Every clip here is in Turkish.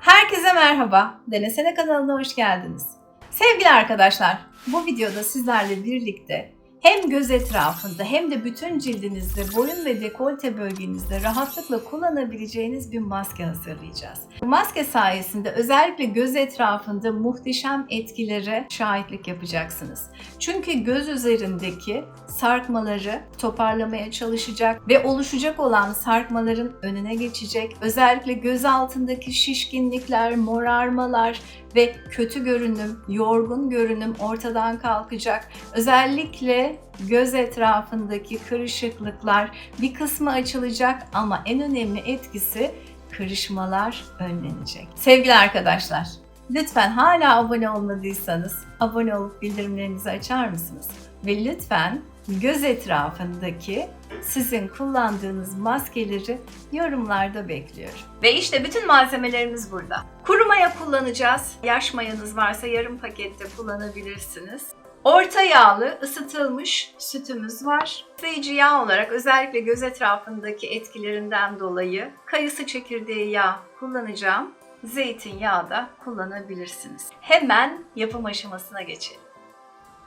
Herkese merhaba. Denesene kanalına hoş geldiniz. Sevgili arkadaşlar, bu videoda sizlerle birlikte hem göz etrafında hem de bütün cildinizde, boyun ve dekolte bölgenizde rahatlıkla kullanabileceğiniz bir maske hazırlayacağız. Bu maske sayesinde özellikle göz etrafında muhteşem etkilere şahitlik yapacaksınız. Çünkü göz üzerindeki sarkmaları toparlamaya çalışacak ve oluşacak olan sarkmaların önüne geçecek. Özellikle göz altındaki şişkinlikler, morarmalar ve kötü görünüm, yorgun görünüm ortadan kalkacak. Özellikle göz etrafındaki kırışıklıklar bir kısmı açılacak ama en önemli etkisi kırışmalar önlenecek. Sevgili arkadaşlar, lütfen hala abone olmadıysanız abone olup bildirimlerinizi açar mısınız? Ve lütfen göz etrafındaki sizin kullandığınız maskeleri yorumlarda bekliyorum. Ve işte bütün malzemelerimiz burada. Kuru maya kullanacağız. Yaş mayanız varsa yarım pakette kullanabilirsiniz. Orta yağlı ısıtılmış sütümüz var. Besleyici yağ olarak özellikle göz etrafındaki etkilerinden dolayı kayısı çekirdeği yağ kullanacağım. Zeytinyağı da kullanabilirsiniz. Hemen yapım aşamasına geçelim.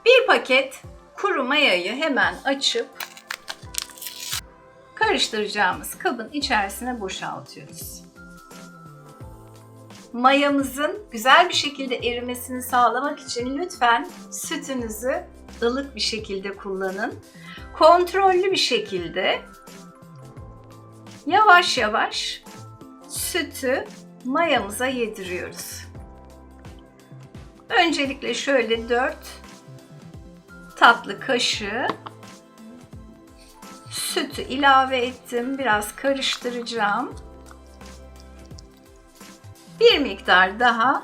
Bir paket kuru mayayı hemen açıp karıştıracağımız kabın içerisine boşaltıyoruz. Mayamızın güzel bir şekilde erimesini sağlamak için lütfen sütünüzü ılık bir şekilde kullanın. Kontrollü bir şekilde yavaş yavaş sütü mayamıza yediriyoruz. Öncelikle şöyle 4 tatlı kaşığı sütü ilave ettim. Biraz karıştıracağım. Bir miktar daha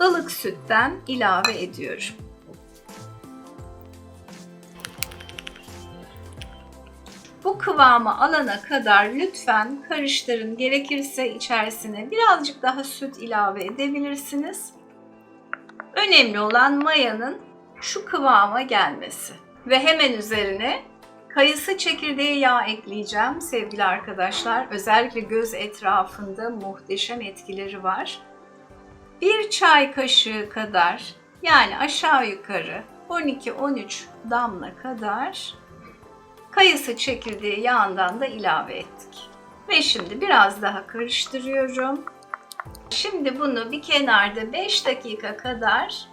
ılık sütten ilave ediyorum. Bu kıvamı alana kadar lütfen karıştırın. Gerekirse içerisine birazcık daha süt ilave edebilirsiniz. Önemli olan mayanın şu kıvama gelmesi. Ve hemen üzerine kayısı çekirdeği yağ ekleyeceğim sevgili arkadaşlar. Özellikle göz etrafında muhteşem etkileri var. Bir çay kaşığı kadar yani aşağı yukarı 12-13 damla kadar kayısı çekirdeği yağından da ilave ettik. Ve şimdi biraz daha karıştırıyorum. Şimdi bunu bir kenarda 5 dakika kadar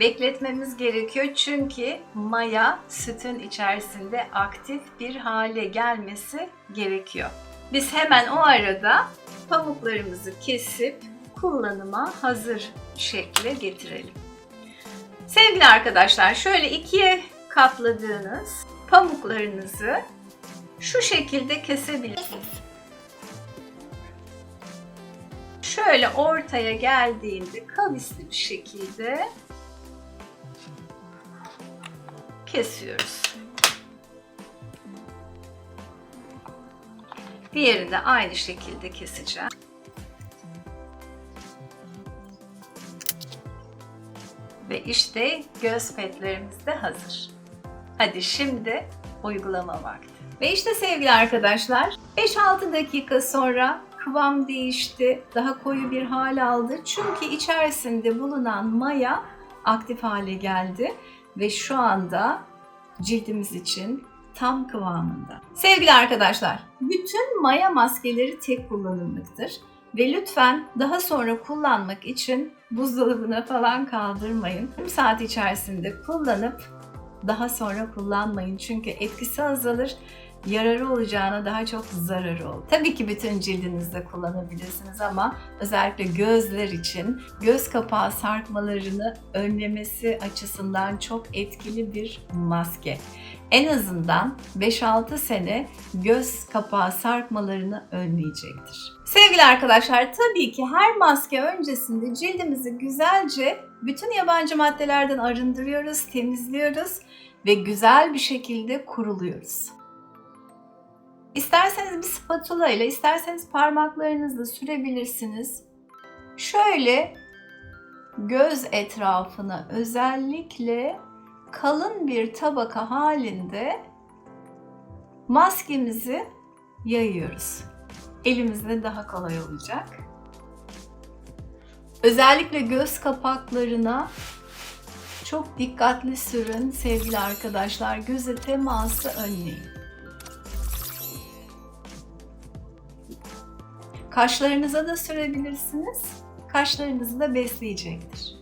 bekletmemiz gerekiyor çünkü maya sütün içerisinde aktif bir hale gelmesi gerekiyor. Biz hemen o arada pamuklarımızı kesip kullanıma hazır şekle getirelim. Sevgili arkadaşlar şöyle ikiye katladığınız pamuklarınızı şu şekilde kesebilirsiniz. Şöyle ortaya geldiğinde kavisli bir şekilde kesiyoruz. Diğerini de aynı şekilde keseceğim. Ve işte göz petlerimiz de hazır. Hadi şimdi uygulama vakti. Ve işte sevgili arkadaşlar 5-6 dakika sonra kıvam değişti. Daha koyu bir hal aldı. Çünkü içerisinde bulunan maya aktif hale geldi ve şu anda cildimiz için tam kıvamında. Sevgili arkadaşlar, bütün maya maskeleri tek kullanımlıktır ve lütfen daha sonra kullanmak için buzdolabına falan kaldırmayın. Bir saat içerisinde kullanıp daha sonra kullanmayın çünkü etkisi azalır yararı olacağına daha çok zararı olur. Tabii ki bütün cildinizde kullanabilirsiniz ama özellikle gözler için göz kapağı sarkmalarını önlemesi açısından çok etkili bir maske. En azından 5-6 sene göz kapağı sarkmalarını önleyecektir. Sevgili arkadaşlar tabii ki her maske öncesinde cildimizi güzelce bütün yabancı maddelerden arındırıyoruz, temizliyoruz ve güzel bir şekilde kuruluyoruz. İsterseniz bir spatula ile, isterseniz parmaklarınızla sürebilirsiniz. Şöyle göz etrafına özellikle kalın bir tabaka halinde maskemizi yayıyoruz. elimizde daha kolay olacak. Özellikle göz kapaklarına çok dikkatli sürün sevgili arkadaşlar. Göze teması önleyin. Kaşlarınıza da sürebilirsiniz. Kaşlarınızı da besleyecektir.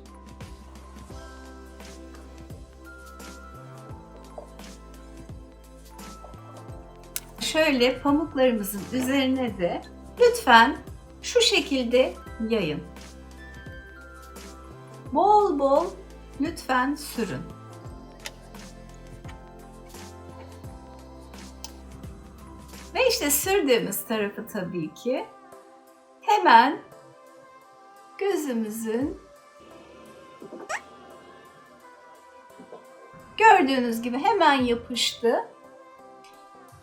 Şöyle pamuklarımızın üzerine de lütfen şu şekilde yayın. Bol bol lütfen sürün. Ve işte sürdüğümüz tarafı tabii ki hemen gözümüzün gördüğünüz gibi hemen yapıştı.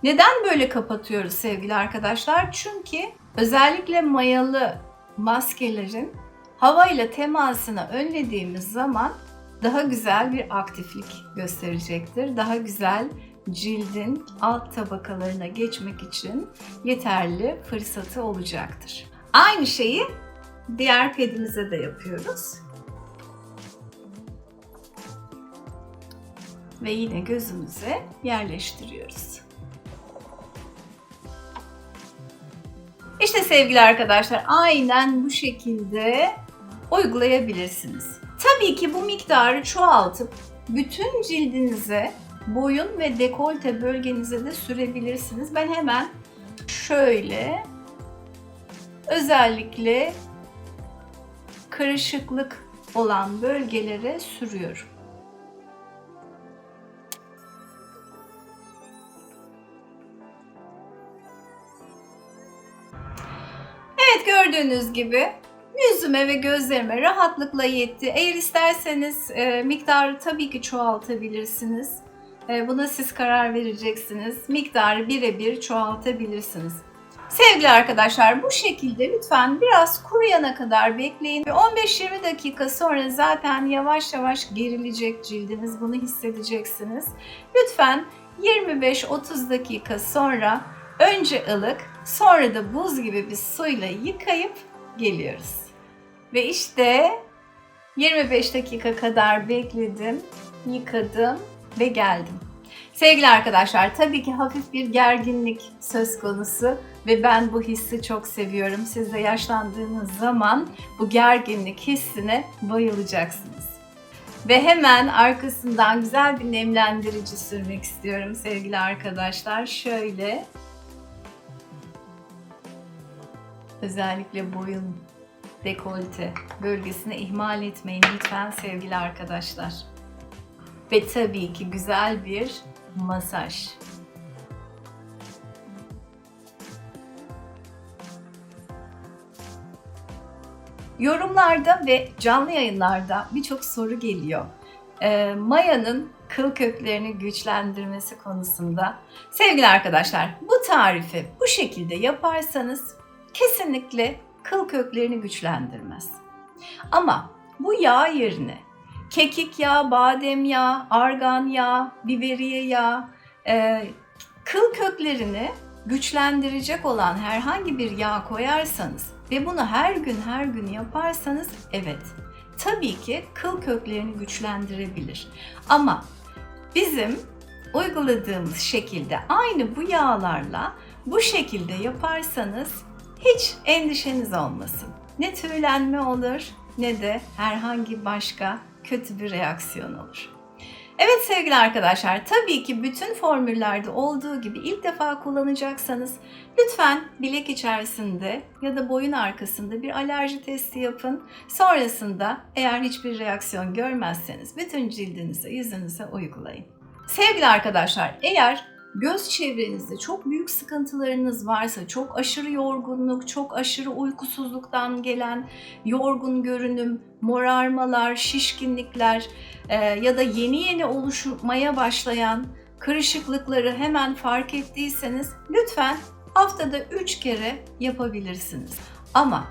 Neden böyle kapatıyoruz sevgili arkadaşlar? Çünkü özellikle mayalı maskelerin havayla temasını önlediğimiz zaman daha güzel bir aktiflik gösterecektir. Daha güzel cildin alt tabakalarına geçmek için yeterli fırsatı olacaktır. Aynı şeyi diğer pedimize de yapıyoruz. Ve yine gözümüze yerleştiriyoruz. İşte sevgili arkadaşlar aynen bu şekilde uygulayabilirsiniz. Tabii ki bu miktarı çoğaltıp bütün cildinize, boyun ve dekolte bölgenize de sürebilirsiniz. Ben hemen şöyle özellikle karışıklık olan bölgelere sürüyorum. Evet gördüğünüz gibi yüzüme ve gözlerime rahatlıkla yetti. Eğer isterseniz e, miktarı tabii ki çoğaltabilirsiniz. E, buna siz karar vereceksiniz. Miktarı birebir çoğaltabilirsiniz. Sevgili arkadaşlar bu şekilde lütfen biraz kuruyana kadar bekleyin. Ve 15-20 dakika sonra zaten yavaş yavaş gerilecek cildiniz. Bunu hissedeceksiniz. Lütfen 25-30 dakika sonra önce ılık sonra da buz gibi bir suyla yıkayıp geliyoruz. Ve işte 25 dakika kadar bekledim, yıkadım ve geldim. Sevgili arkadaşlar tabii ki hafif bir gerginlik söz konusu ve ben bu hissi çok seviyorum. Siz de yaşlandığınız zaman bu gerginlik hissine bayılacaksınız. Ve hemen arkasından güzel bir nemlendirici sürmek istiyorum sevgili arkadaşlar. Şöyle özellikle boyun dekolte bölgesini ihmal etmeyin lütfen sevgili arkadaşlar. Ve tabii ki güzel bir masaj. Yorumlarda ve canlı yayınlarda birçok soru geliyor. Ee, Maya'nın kıl köklerini güçlendirmesi konusunda. Sevgili arkadaşlar, bu tarifi bu şekilde yaparsanız kesinlikle kıl köklerini güçlendirmez. Ama bu yağ yerine kekik yağı, badem yağı, argan yağı, biberiye yağı, e, kıl köklerini güçlendirecek olan herhangi bir yağ koyarsanız ve bunu her gün her gün yaparsanız evet tabii ki kıl köklerini güçlendirebilir. Ama bizim uyguladığımız şekilde aynı bu yağlarla bu şekilde yaparsanız hiç endişeniz olmasın. Ne tüylenme olur ne de herhangi başka kötü bir reaksiyon olur. Evet sevgili arkadaşlar, tabii ki bütün formüllerde olduğu gibi ilk defa kullanacaksanız lütfen bilek içerisinde ya da boyun arkasında bir alerji testi yapın. Sonrasında eğer hiçbir reaksiyon görmezseniz bütün cildinize, yüzünüze uygulayın. Sevgili arkadaşlar, eğer göz çevrenizde çok büyük sıkıntılarınız varsa, çok aşırı yorgunluk, çok aşırı uykusuzluktan gelen yorgun görünüm, morarmalar, şişkinlikler e, ya da yeni yeni oluşmaya başlayan kırışıklıkları hemen fark ettiyseniz lütfen haftada 3 kere yapabilirsiniz. Ama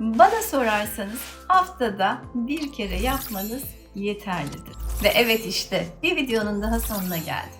bana sorarsanız haftada bir kere yapmanız yeterlidir. Ve evet işte bir videonun daha sonuna geldik.